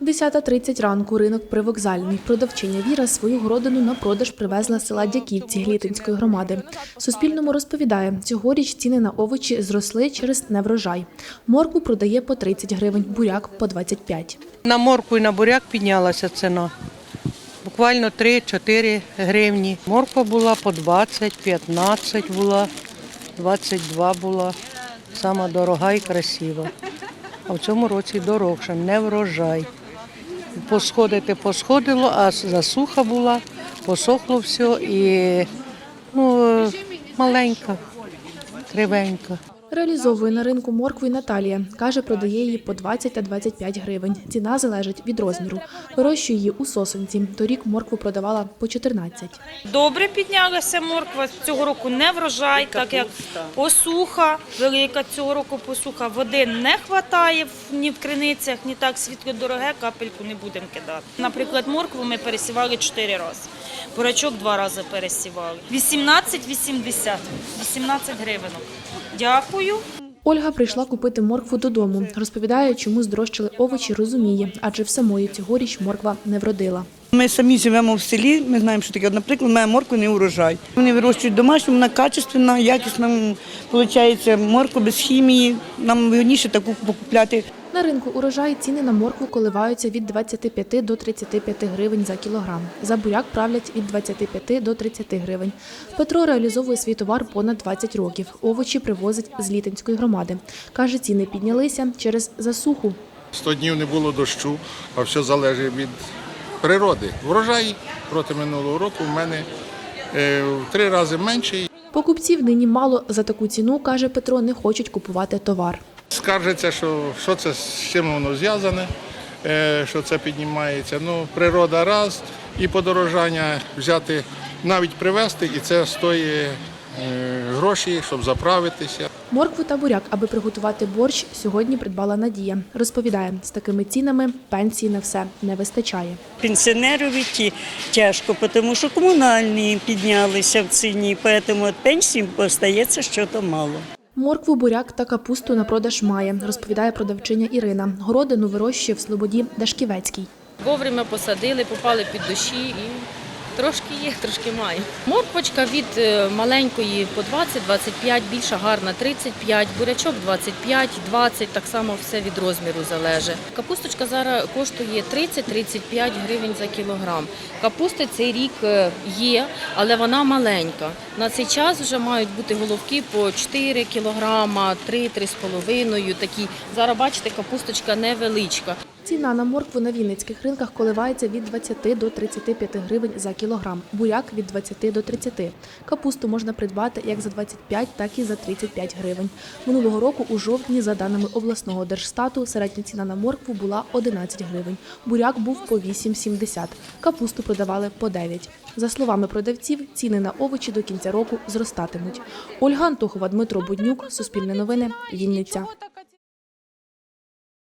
10.30 ранку ринок привокзальний. Продавчиня Віра свою городину на продаж привезла з села Дяківці Глітинської громади. Суспільному розповідає, цьогоріч ціни на овочі зросли через неврожай. Моркву продає по 30 гривень, буряк по 25. На морку і на буряк піднялася ціна. Буквально 3-4 гривні. Морква була по 20, 15 була, 22 була. Сама дорога і красива. А в цьому році дорогша, не врожай. Посходити посходило, а засуха була, посохло все і ну, маленька, кривенька. Реалізовує на ринку моркву і Наталія. Каже, продає її по 20 та 25 гривень. Ціна залежить від розміру. Вирощує її у сосенці. Торік моркву продавала по 14. Добре піднялася морква. Цього року не врожай, так як посуха велика. Цього року посуха води не вистачає ні в криницях, ні так світло дороге, капельку не будемо кидати. Наприклад, моркву ми пересівали 4 рази. Бурачок два рази пересівали. 18,80, 18 гривень. Дякую. Ольга прийшла купити моркву додому. Розповідає, чому здорожчали овочі, розуміє, адже в самої цьогоріч морква не вродила. Ми самі живемо в селі, ми знаємо, що таке. Наприклад, моя морква не урожай. Вони вирощують домашню, вона качественна, якісна. Виходить, морква без хімії. Нам вигідніше таку покупляти. На ринку урожай ціни на моркву коливаються від 25 до 35 гривень за кілограм. За буряк правлять від 25 до 30 гривень. Петро реалізовує свій товар понад 20 років. Овочі привозить з Літинської громади. Каже, ціни піднялися через засуху. 100 днів не було дощу, а все залежить від природи. Врожай проти минулого року в мене е, в три рази менший. Покупців нині мало за таку ціну, каже Петро, не хочуть купувати товар. Скаржиться, що, що це з чим воно зв'язане, е, що це піднімається. Ну, природа раз і подорожання взяти, навіть привезти, і це стоїть е, гроші, щоб заправитися. Моркву та буряк, аби приготувати борщ, сьогодні придбала Надія. Розповідає, з такими цінами пенсії на все не вистачає. Пенсіонерові ті тяжко, тому що комунальні піднялися в ціні, тому від пенсії остається щось мало. Моркву, буряк та капусту на продаж має, розповідає продавчиня Ірина. Городину вирощує в Слободі Дашківецькій. Вовремя посадили, попали під дощі і трошки є, трошки має. Морквочка від е, маленької по 20-25, більша гарна 35, бурячок 25, 20, так само все від розміру залежить. Капусточка зараз коштує 30-35 гривень за кілограм. Капусти цей рік е, є, але вона маленька. На цей час вже мають бути головки по 4 кілограма, 3-3,5 такі. Зараз бачите, капусточка невеличка. Ціна на моркву на вінницьких ринках коливається від 20 до 35 гривень за кілограм, буряк від 20 до 30. Капусту можна придбати як за 25, так і за 35 гривень. Минулого року у жовтні, за даними обласного держстату, середня ціна на моркву була 11 гривень. Буряк був по 8,70. Капусту продавали по 9. За словами продавців, ціни на овочі до кінця року зростатимуть. Ольга Антохова, Дмитро Буднюк, Суспільне новини, Вінниця.